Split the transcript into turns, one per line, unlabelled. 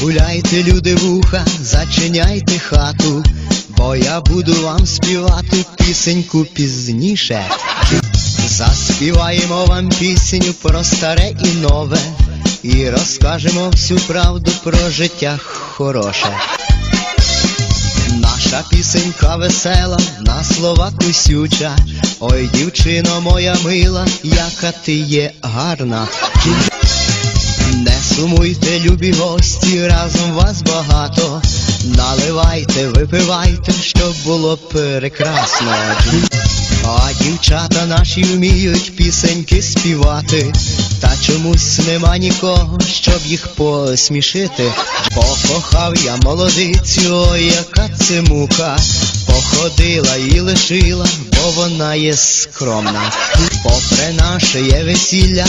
Гуляйте, люди вуха, зачиняйте хату, бо я буду вам співати пісеньку пізніше. Заспіваємо вам пісню про старе і нове, і розкажемо всю правду про життя хороше. Наша пісенька весела, на слова кусюча. Ой, дівчино моя мила, яка ти є гарна. Сумуйте, любі гості, разом вас багато. Наливайте, випивайте, щоб було прекрасно. А дівчата наші вміють пісеньки співати, та чомусь нема нікого, щоб їх посмішити. Покохав я молодицю, ой, яка це мука, походила і лишила, бо вона є скромна. Попри наше є весілля,